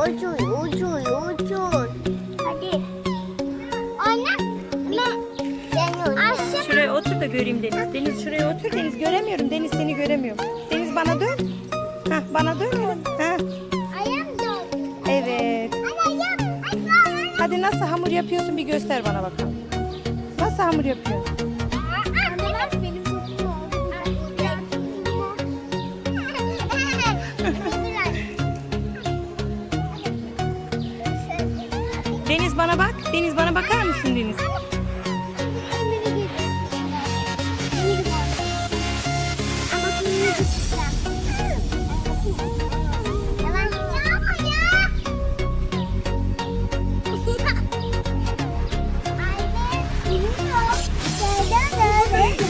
Uçuy, uçuy, uçuy. Hadi. Anne. Ben. Şuraya otur da göreyim Deniz. Deniz şuraya otur. Deniz göremiyorum. Deniz seni göremiyorum. Deniz bana dön. Hah bana dön. Hah. Ayağım doldu. Evet. Hadi nasıl hamur yapıyorsun bir göster bana bakalım. Nasıl hamur yapıyorsun? Deniz bana bak. Deniz bana bakar mısın Deniz?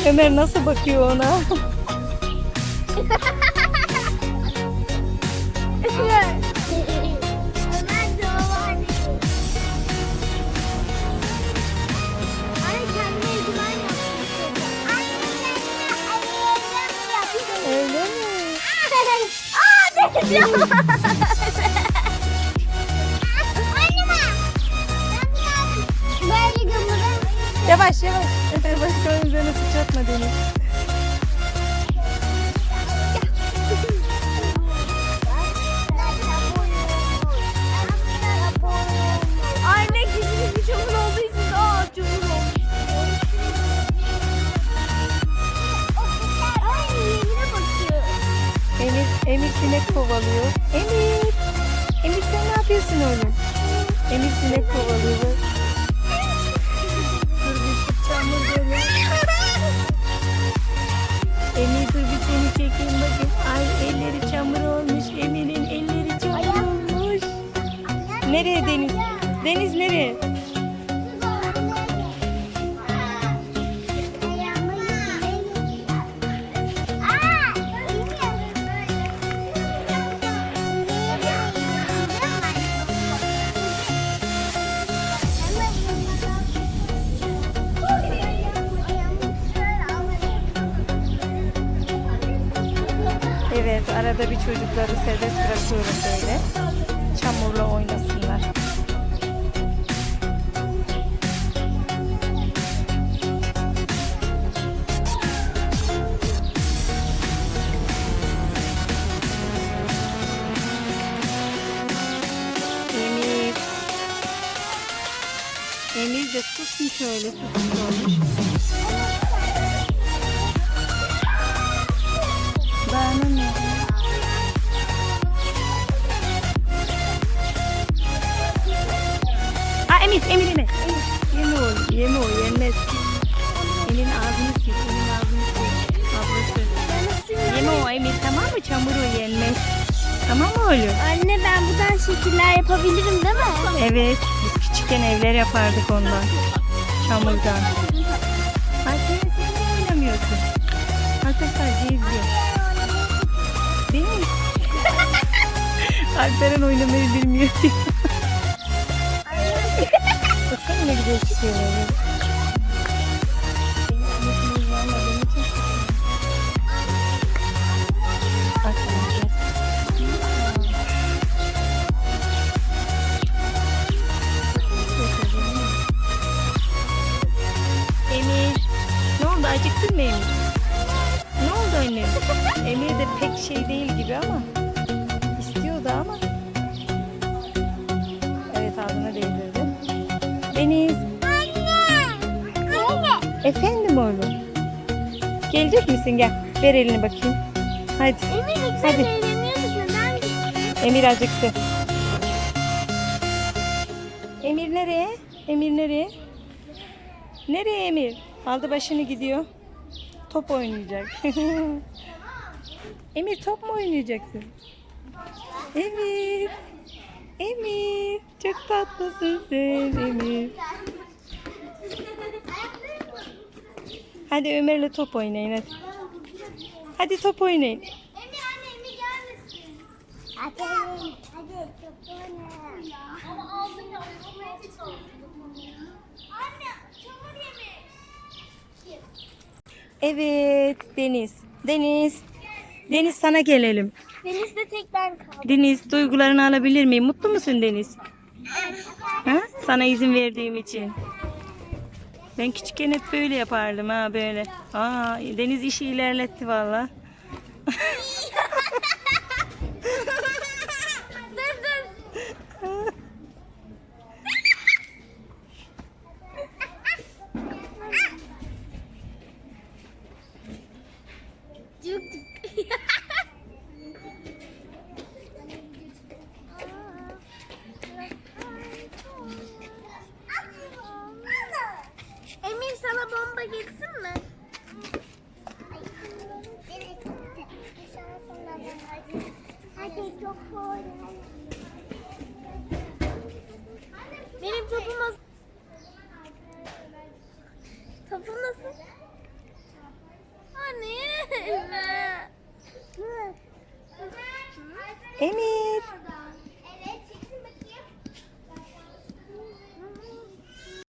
Ömer nasıl bakıyor ona? Yavaş yavaş. Efer başka üzerine sıçratma Deniz. Emir, sinek kovalıyor. Emir. Emir sen ne yapıyorsun oğlum? Emir sinek kovalıyor. Dur bir çamur böyle. Emir dur bir seni çekeyim bakayım. Ay elleri çamur olmuş. Emir'in elleri çamur olmuş. Nereye Deniz? Deniz nereye? Evet arada bir çocukları serbest bırakıyorum böyle. Çamurla oynasınlar. Emir. De susmuş öyle susmuş olmuş. Emir, Emir, Emir. Yeme o, yeme o, yenmez. Emin ağzını sil, Emin ağzını sil. Ablası. Yeme o Emir, tamam mı? Çamur o yenmez. Tamam mı oğlum? Anne ben buradan şekiller yapabilirim değil mi? Evet, biz küçükken evler yapardık ondan. Çamurdan. Alperen sen niye oynamıyorsun? Alperen sadece izliyor. Değil mi? Alperen oynamayı bilmiyor diyor. Emir. Ne oldu acıktın mı Emir? Ne oldu annem? Emir de pek şey değil gibi ama. istiyordu ama. Efendim oğlum. Gelecek misin gel. Ver elini bakayım. Hadi. Eminim sen Hadi. eğleniyorduk neden? Emir acıktı. Emir nereye? Emir nereye? Nereye Emir? Aldı başını gidiyor. Top oynayacak. Emir top mu oynayacaksın? Emir. Emir. Çok tatlısın sen Emir. Hadi Ömer'le top oynayın hadi. Hadi top oynayın. Emir anne Emir gelmesin. Hadi. Hadi çok oyna. Ama ağzını oynamaya hiç Anne çamur yemiş. Evet Deniz. Deniz. Deniz sana gelelim. Denizde tek ben kaldım. Deniz duygularını alabilir miyim? Mutlu musun Deniz? Ha? Sana izin verdiğim için. Ben küçükken hep böyle yapardım ha böyle. Aa, Deniz işi ilerletti valla. Benim topum nasıl? Topum nasıl? Anne. Emir.